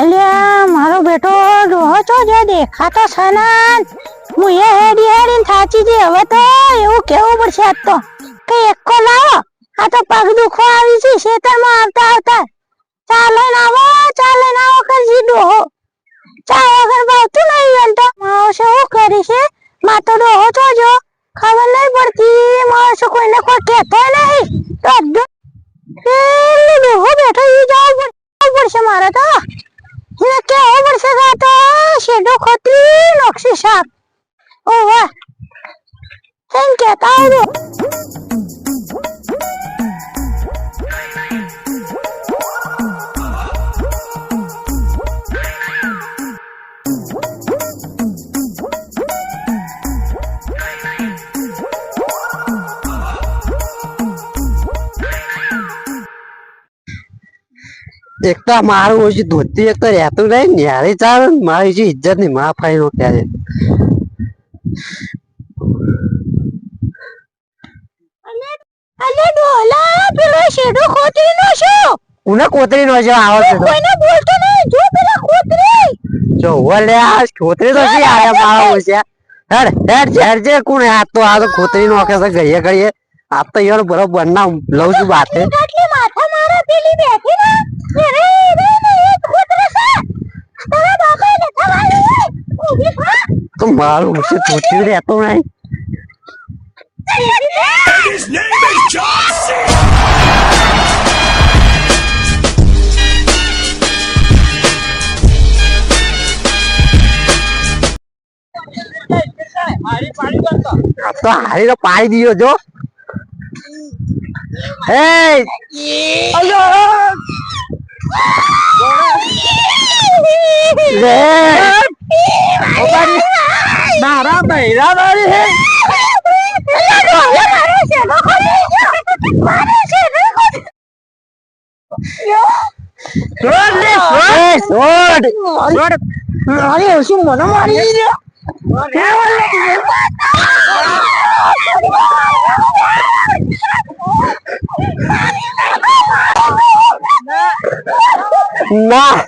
અલ્યા મારો બેટો ડોહો છો જે દેખાતો સનાન ને? હું એ હેડી હેડીને થાચી જે હવે તો એવું કેવું પડશે આજ તો. કે એકો લાવો. આ તો પગ દુખો આવી છે ખેતરમાં આવતા આવતા. ચાલે ને આવો, ચાલે લઈને આવો કરજી ડોહો. ચા વગર ભાવતું નહીં એમ તો. માવશે શું કરી છે? મા તો ડોહો છો જો? ખબર નહીં પડતી. માવશે કોઈને કોઈ કહેતો એક તો મારું ઓછી ધોતી એક તો રહેતું નહીં ન્યારે ચાલે મારી જે ઇજ્જતની માં ફાઈ નો ક્યારે. અલે ડોલા પેલો શેડો ખોતરી નો છો? કોને કોતરી નો છે? આવે છે? કોઈને બોલતો નહીં જો પેલા ખોતરી. જો ઓલે આ ખોતરી તો શી આયા મારો છે. હેડ હેડ ઝેર જે કોને આ તો આ તો ખોતરી નો છે ગઈએ ગઈએ આ તો યાર બરોબર ના લઉં છું બાતે પેલી બેઠી ને રે રે ને એક ખોતરી છે તારા બાપા ને થવાની ઊભી થા તો મારું છે ધોતી રહેતો નહીં His name is John C. આ તો હારી તો પાડી દીધો જો હે લે મારા બૈરા વાળી હે છોડ લે છોડ છોડ અરે શું મને મારી ના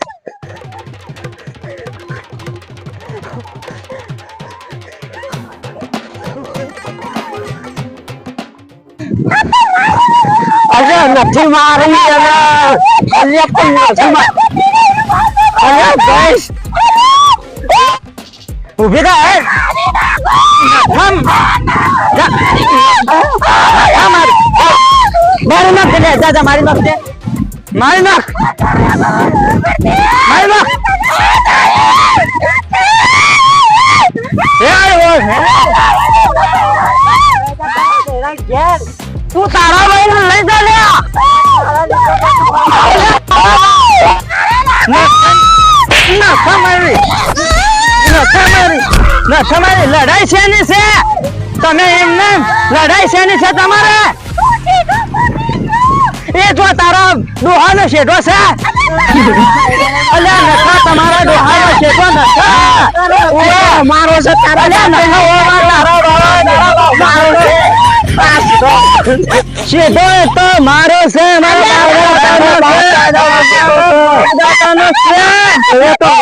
અરે નથી મારી અરે અરે પણ નથી મારી અરે બસ ઊભી રહે હે થમ મારી મારી નાખ લે દાદા મારી નાખ દે મારી નાખ મારી તું તારા ભાઈ લઈ જા નખા મારી! નખા મારી! લડાઈ છે ને છે? તમે એમને લડાઈ છે ની છે તમારે? એ જો તારા ડોહાનો શેઠો છે? અલ્યા નખા તમારા ડોહાનો શેઠો નખા ઓય મારો છે તારા નખા તારા મારો શેઠો એ તો મારો છે મારો દાદાનો છે. એ તો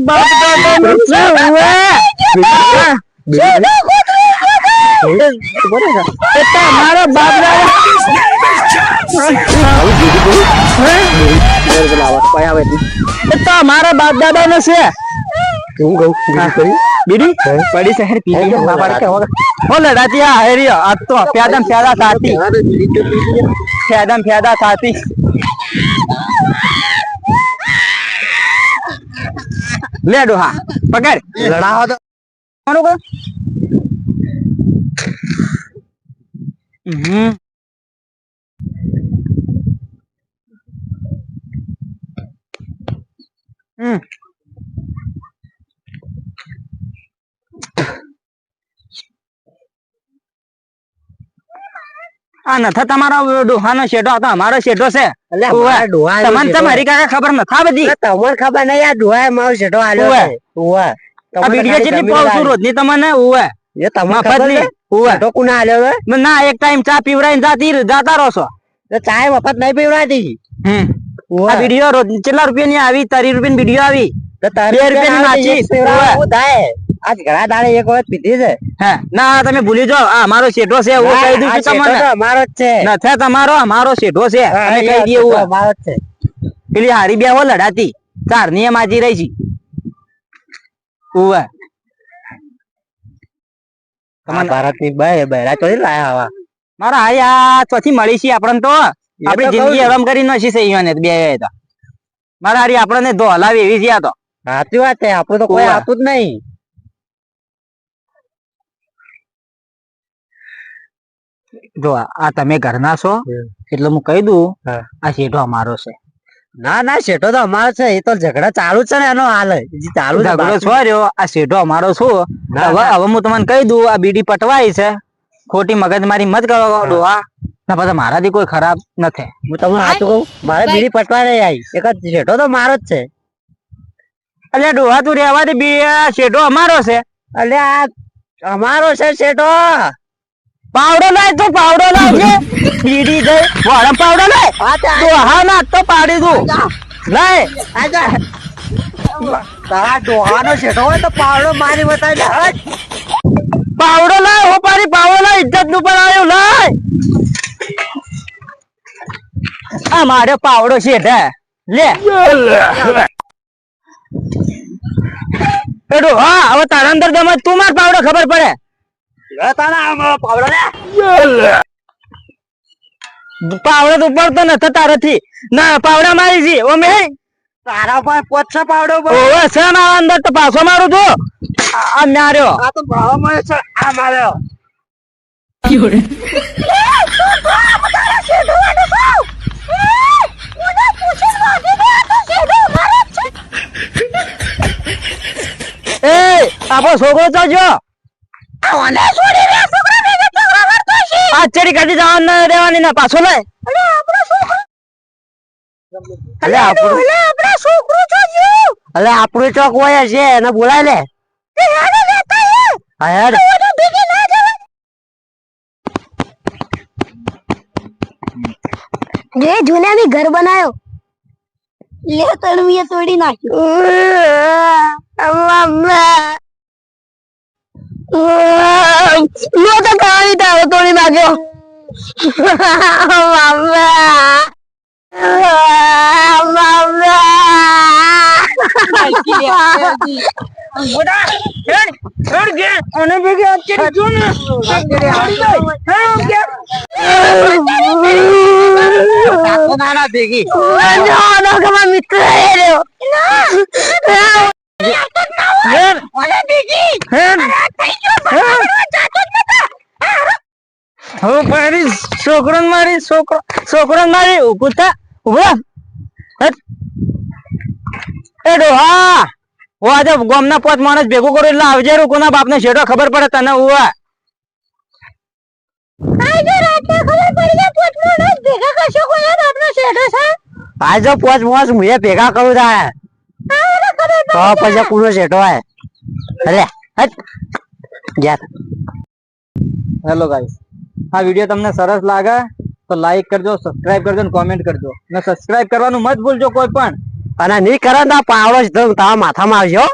બાપ દાદાનો છે. ઓય એ તો મારો બાપ દાદા એ તો મારા બાપ દાદા નો છે બીડી પડી શહેર પી હો લડાતી આ હેરી આ તો પ્યાદમ પ્યાદા સાથી પ્યાદમ પ્યાદા સાથી લે ડોહા પકડ લડાવો તો કોનો કો હમ હમ આ નથા તમારો ડોહાનો શેઠો હતો અમારો શેઠો છે અલ્યા, ઉવ્વે. મારા ડોહાનો તમને શેઠો. તમારી કાકા ખબર નથા બધી તમને ખબર નહીં આ ડોહાએ મારો શેઠો આલ્યો ઉવ્વે. છે. ઉવ્વે. આ તમને વીડિયો ખાલી જેટલી જમીન પાઉં છું આલી. રોજની તમને ઉવે એ તમને ખબરની આલ્યો? ના એક ટાઈમ ચા પીવડાવીને જાતી જાતા રહો છો. ચાય મફત નહીં પીવડાતી હમ. ઓવે. આ વીડિયો રોજ કેટલા રૂપિયાની આવી? તારી રૂપિયાની વીડિયો આવી? બે રૂપિયાની માચીસ. એક થાય. આજ ઘણા દાડે એક વખત પીધી છે. હે. ના તમે ભૂલી જાઓ. આ મારો શેઠો છે એવું કહી દઉં છું તમને. તો જ છે. નથી તમારો મારો શેઠો છે. અને કહી દઈએ શેઠો એવું જ છે. પેલી હારી બે હો લડાતી. ચારની આજી માજી રહી છે. ઉવે ભારતની બે બહેરા ચોરી લાયા હવા. મારા હારી ચોથી મળી છે આપણને તો. આપણી જિંદગી હરામ કરી નસી છે ઈયોને બે તો. મારા હારી આપણને ધો હલાવી એવી છે આ તો. સાચી વાત છે આપણું તો કોઈ ઓવે. જ નહીં. જો આ આ તમે ઘરના છો એટલે હું કહી દઉં આ શેઠો અમારો છે. ના ના શેઠો તો અમારો છે એ તો ઝઘડા ચાલુ જ છે ને એનો હાલ. ચાલુ ઝઘડો છો રહ્યો? આ શેઠો અમારો છું હવે હવે હું તમને કહી દઉં આ બીડી પટવાઈ છે. ખોટી મગજ મારી મત કરો ડોહા ના પછી મારાથી કોઈ ખરાબ નથી. હું તમને સાચું કહું મારે બીડી પટવા નહીં આવી એક જ શેઠો તો મારો જ છે. અલ્યા ડોહા તું રહેવા દે બી આ શેઠો અમારો છે. અલ્યા આ અમારો છે શેઠો. પાવડો લાય તો પાવડો લાય છે. બીડી ગઈ. વાળા પાવડો લાય? ડોહા ના તો પાડી દઉં. લાય. તારા ડોહાનો શેઠો હોય તો પાવડો મારી બતાવી પાવડો લાય હો પારી પાવડો લાય ઇજ્જતનું પણ આવ્યો લાય. આ મારે પાવડો શેઠ. હે લે. એડો હા હવે તારા અંદર તમે તું માર પાવડો ખબર પડે. પાવડો લે. પાવડો તો ઉપડતો નથી તારાથી. ના પાવડા મારી જી ઓ મે. તારા પર પોછા પાવડો. ઓવે છે ના અંદર તો પાછો મારું જો આ- માર્યો આ તો ભાવ મારે છે આ માર્યો. એ આપો છોકરો તો જો આ ચડી કાઢી જવાનું ના રહેવાની ના પાછો લાય. અલે આપણો અલે આપણું ચોક હોય છે એને બોલાય લે. હા યાર જે જૂને બી ઘર બનાવ્યો લે તળવીએ તોડી નાખ્યું. લો તો કહાની તારો તોડી નાખ્યો નાના ભેગી મિત્ર રહ્યો હેર હેર હું મારી છોકરો મારી છોકરો છોકરો મારી ઉભું ઊભો એ ડોહા! હું આજે ગામના પાંચ માણસ ભેગું કરું એટલે આવજે રૂકોના બાપને શેઠો ખબર પડે તને ઉવા આજે પોચ મોચ મુએ ભેગા કરું થાય. તો પછી કુનો શેઠો હોય અરે હટ. જા. હેલો ગાઈસ આ વીડિયો તમને સરસ લાગે તો લાઈક કરજો સબસ્ક્રાઇબ કરજો અને કોમેન્ટ કરજો. અને સબસ્ક્રાઇબ કરવાનું મત ભૂલજો કોઈ પણ. અને નહીં કરે તો પાવડો સીધો તારા માથામાં આવશે હો.